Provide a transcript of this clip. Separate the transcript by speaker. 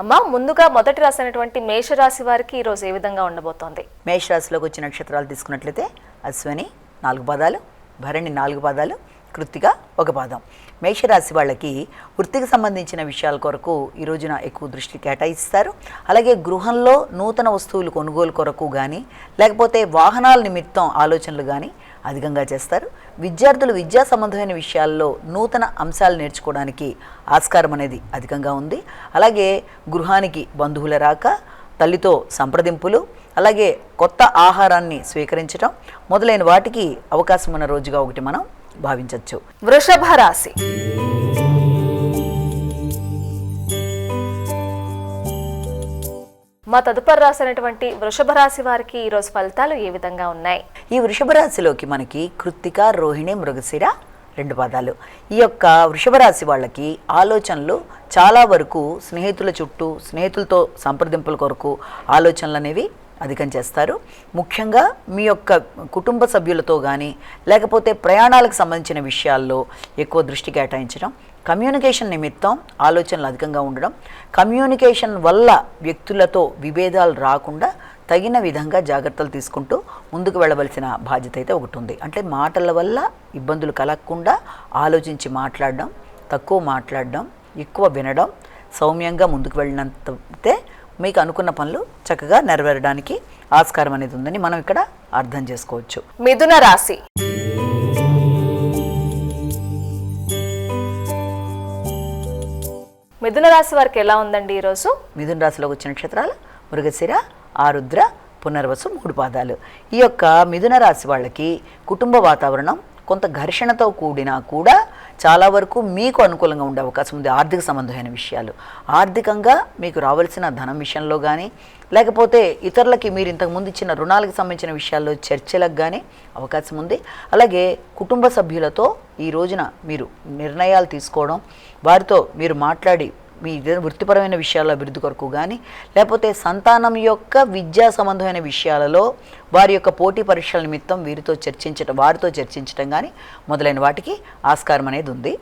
Speaker 1: అమ్మా ముందుగా మొదటి రాశి అయినటువంటి మేషరాశి వారికి ఈరోజు ఏ విధంగా ఉండబోతోంది?
Speaker 2: మేషరాశిలోకి వచ్చిన నక్షత్రాలు తీసుకున్నట్లయితే అశ్వని నాలుగు పాదాలు భరణి నాలుగు పాదాలు కృత్తిగా ఒక పాదం. మేషరాశి వాళ్ళకి వృత్తికి సంబంధించిన విషయాల కొరకు ఈ రోజున ఎక్కువ దృష్టి కేటాయిస్తారు. అలాగే గృహంలో నూతన వస్తువులు కొనుగోలు కొరకు కానీ లేకపోతే వాహనాల నిమిత్తం ఆలోచనలు కానీ అధికంగా చేస్తారు. విద్యార్థులు విద్యా సంబంధమైన విషయాల్లో నూతన అంశాలు నేర్చుకోవడానికి ఆస్కారం అనేది అధికంగా ఉంది. అలాగే గృహానికి బంధువుల రాక తల్లితో సంప్రదింపులు అలాగే కొత్త ఆహారాన్ని స్వీకరించడం మొదలైన వాటికి అవకాశం ఉన్న రోజుగా ఒకటి మనం భావించవచ్చు.
Speaker 1: వృషభ రాశి మా తదుపరి రాశి అయినటువంటి వృషభ రాశి వారికి ఈ రోజు ఫలితాలు ఏ విధంగా ఉన్నాయి?
Speaker 2: ఈ వృషభ రాశిలోకి మనకి కృత్తిక రోహిణి మృగశిర రెండు పాదాలు. ఈ యొక్క వృషభ రాశి వాళ్ళకి ఆలోచనలు చాలా వరకు స్నేహితుల చుట్టూ స్నేహితులతో సంప్రదింపుల కొరకు ఆలోచనలు అనేవి అధికం చేస్తారు. ముఖ్యంగా మీ యొక్క కుటుంబ సభ్యులతో కానీ లేకపోతే ప్రయాణాలకు సంబంధించిన విషయాల్లో ఎక్కువ దృష్టి కేటాయించడం కమ్యూనికేషన్ నిమిత్తం ఆలోచనలు అధికంగా ఉండడం కమ్యూనికేషన్ వల్ల వ్యక్తులతో విభేదాలు రాకుండా తగిన విధంగా జాగ్రత్తలు తీసుకుంటూ ముందుకు వెళ్ళవలసిన బాధ్యత అయితే ఒకటి ఉంది. అంటే మాటల వల్ల ఇబ్బందులు కలగకుండా ఆలోచించి మాట్లాడడం తక్కువ మాట్లాడడం ఎక్కువ వినడం సౌమ్యంగా ముందుకు వెళ్ళినంతే మీకు అనుకున్న పనులు చక్కగా నెరవేరడానికి ఆస్కారం అనేది ఉందని మనం ఇక్కడ అర్థం చేసుకోవచ్చు.
Speaker 1: మిథున రాశి. మిథున రాశి వారికి ఎలా ఉందండి ఈ రోజు?
Speaker 2: మిథున రాశిలోకి వచ్చిన నక్షత్రాలు మృగశిర ఆరుద్ర పునర్వసు మూడు పాదాలు. ఈ యొక్క మిథున రాశి వాళ్ళకి కుటుంబ వాతావరణం కొంత ఘర్షణతో కూడినా కూడా చాలా వరకు మీకు అనుకూలంగా ఉండే అవకాశం ఉంది. ఆర్థిక సంబంధమైన విషయాలు. ఆర్థికంగా మీకు రావాల్సిన ధనం విషయంలో కానీ లేకపోతే ఇతరులకి మీరు ఇంతకుముందు ఇచ్చిన రుణాలకు సంబంధించిన విషయాల్లో చర్చలకు కానీ అవకాశం ఉంది. అలాగే కుటుంబ సభ్యులతో ఈ రోజున మీరు నిర్ణయాలు తీసుకోవడం వారితో మీరు మాట్లాడి మీ వృత్తిపరమైన విషయాల అభివృద్ధి కొరకు కానీ లేకపోతే సంతానం యొక్క విద్యా సంబంధమైన విషయాలలో వారి యొక్క పోటీ పరీక్షల నిమిత్తం వీరితో చర్చించటం వారితో చర్చించటం కానీ మొదలైన వాటికి ఆస్కారం అనేది ఉంది.